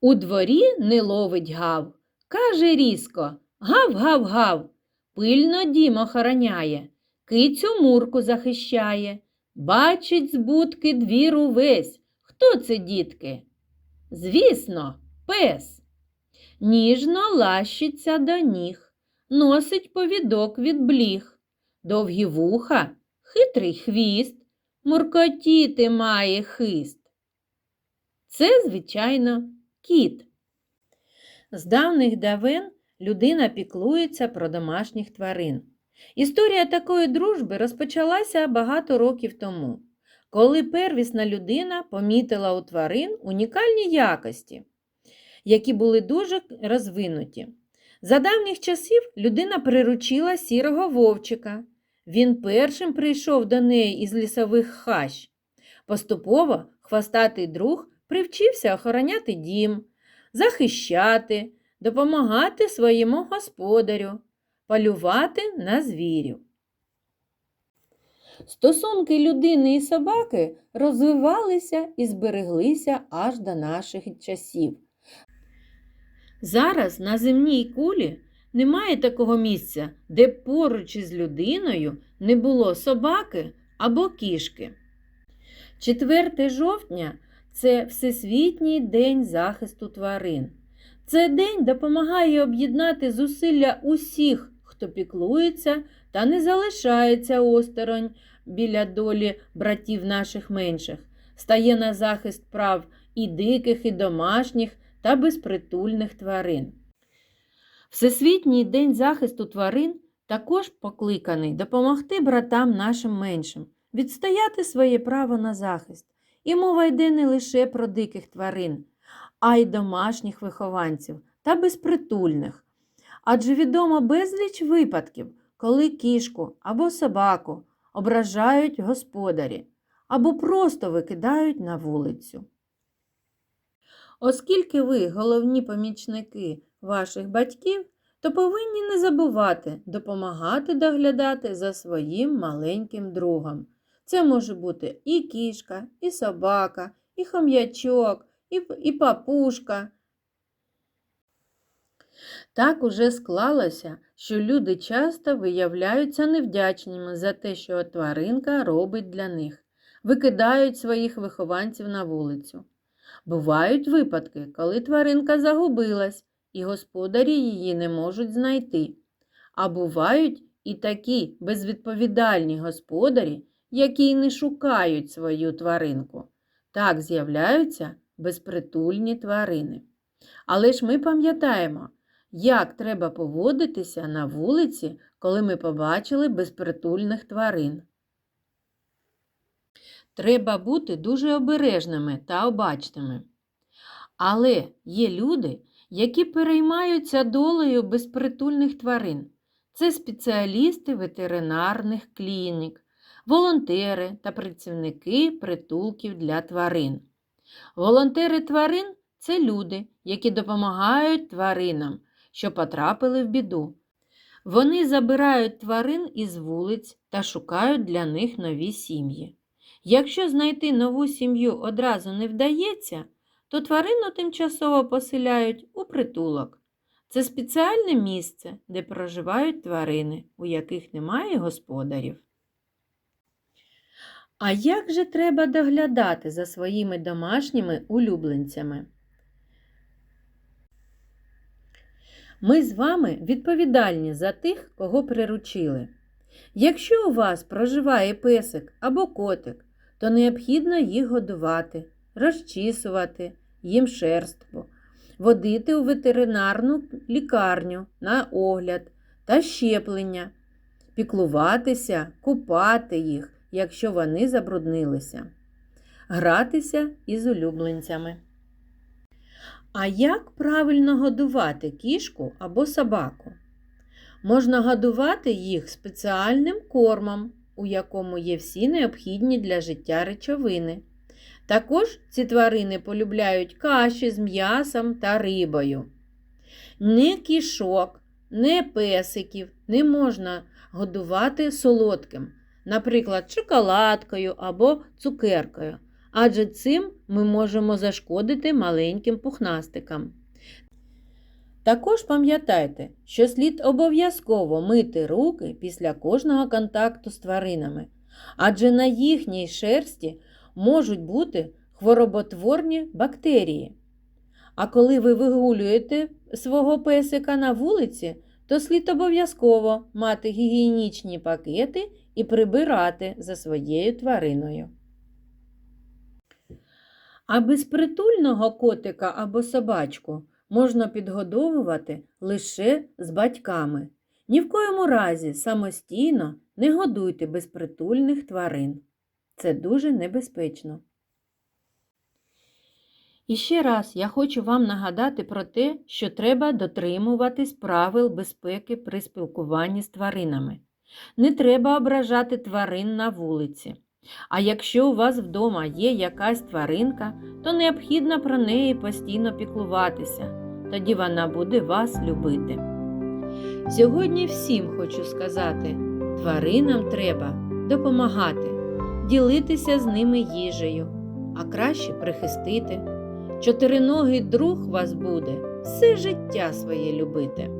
У дворі не ловить гав. Каже різко гав-гав-гав. Пильно дім охороняє, кицю мурку захищає. Бачить з будки двір увесь. Хто це, дітки? Звісно, пес. Ніжно лащиться до ніг, носить повідок від бліг, довгі вуха, хитрий хвіст, муркотіти має хист. Це, звичайно, кіт. З давних давен людина піклується про домашніх тварин. Історія такої дружби розпочалася багато років тому, коли первісна людина помітила у тварин унікальні якості, які були дуже розвинуті. За давніх часів людина приручила сірого вовчика. Він першим прийшов до неї із лісових хащ. Поступово хвостатий друг привчився охороняти дім, захищати, допомагати своєму господарю, полювати на звірів. Стосунки людини і собаки розвивалися і збереглися аж до наших часів. Зараз на земній кулі немає такого місця, де поруч із людиною не було собаки або кішки. 4 жовтня це Всесвітній день захисту тварин. Цей день допомагає об'єднати зусилля усіх, хто піклується та не залишається осторонь біля долі братів наших менших, стає на захист прав і диких, і домашніх та безпритульних тварин. Всесвітній день захисту тварин також покликаний допомогти братам нашим меншим, відстояти своє право на захист. І мова йде не лише про диких тварин, а й домашніх вихованців та безпритульних. Адже відомо безліч випадків, коли кішку або собаку ображають господарі або просто викидають на вулицю. Оскільки ви головні помічники ваших батьків, то повинні не забувати допомагати доглядати за своїм маленьким другом. Це може бути і кішка, і собака, і хом'ячок, і, і папушка. Так уже склалося, що люди часто виявляються невдячними за те, що тваринка робить для них, викидають своїх вихованців на вулицю. Бувають випадки, коли тваринка загубилась і господарі її не можуть знайти. А бувають і такі безвідповідальні господарі, які не шукають свою тваринку. Так з'являються безпритульні тварини. Але ж ми пам'ятаємо, як треба поводитися на вулиці, коли ми побачили безпритульних тварин. Треба бути дуже обережними та обачними. Але є люди, які переймаються долею безпритульних тварин. Це спеціалісти ветеринарних клінік, волонтери та працівники притулків для тварин. Волонтери тварин це люди, які допомагають тваринам, що потрапили в біду. Вони забирають тварин із вулиць та шукають для них нові сім'ї. Якщо знайти нову сім'ю одразу не вдається, то тварину тимчасово поселяють у притулок. Це спеціальне місце, де проживають тварини, у яких немає господарів. А як же треба доглядати за своїми домашніми улюбленцями? Ми з вами відповідальні за тих, кого приручили. Якщо у вас проживає песик або котик, то необхідно їх годувати, розчісувати, їм шерство, водити у ветеринарну лікарню на огляд та щеплення, піклуватися, купати їх, якщо вони забруднилися, гратися із улюбленцями. А як правильно годувати кішку або собаку? Можна годувати їх спеціальним кормом, у якому є всі необхідні для життя речовини. Також ці тварини полюбляють каші з м'ясом та рибою. Не кішок, не песиків не можна годувати солодким, наприклад, шоколадкою або цукеркою, адже цим ми можемо зашкодити маленьким пухнастикам. Також пам'ятайте, що слід обов'язково мити руки після кожного контакту з тваринами, адже на їхній шерсті можуть бути хвороботворні бактерії. А коли ви вигулюєте свого песика на вулиці, то слід обов'язково мати гігієнічні пакети і прибирати за своєю твариною. А безпритульного котика або собачку можна підгодовувати лише з батьками. Ні в коєму разі самостійно не годуйте безпритульних тварин. Це дуже небезпечно. І ще раз я хочу вам нагадати про те, що треба дотримуватись правил безпеки при спілкуванні з тваринами. Не треба ображати тварин на вулиці. А якщо у вас вдома є якась тваринка, то необхідно про неї постійно піклуватися, тоді вона буде вас любити. Сьогодні всім хочу сказати: тваринам треба допомагати, ділитися з ними їжею, а краще прихистити. Чотириногий друг вас буде все життя своє любити.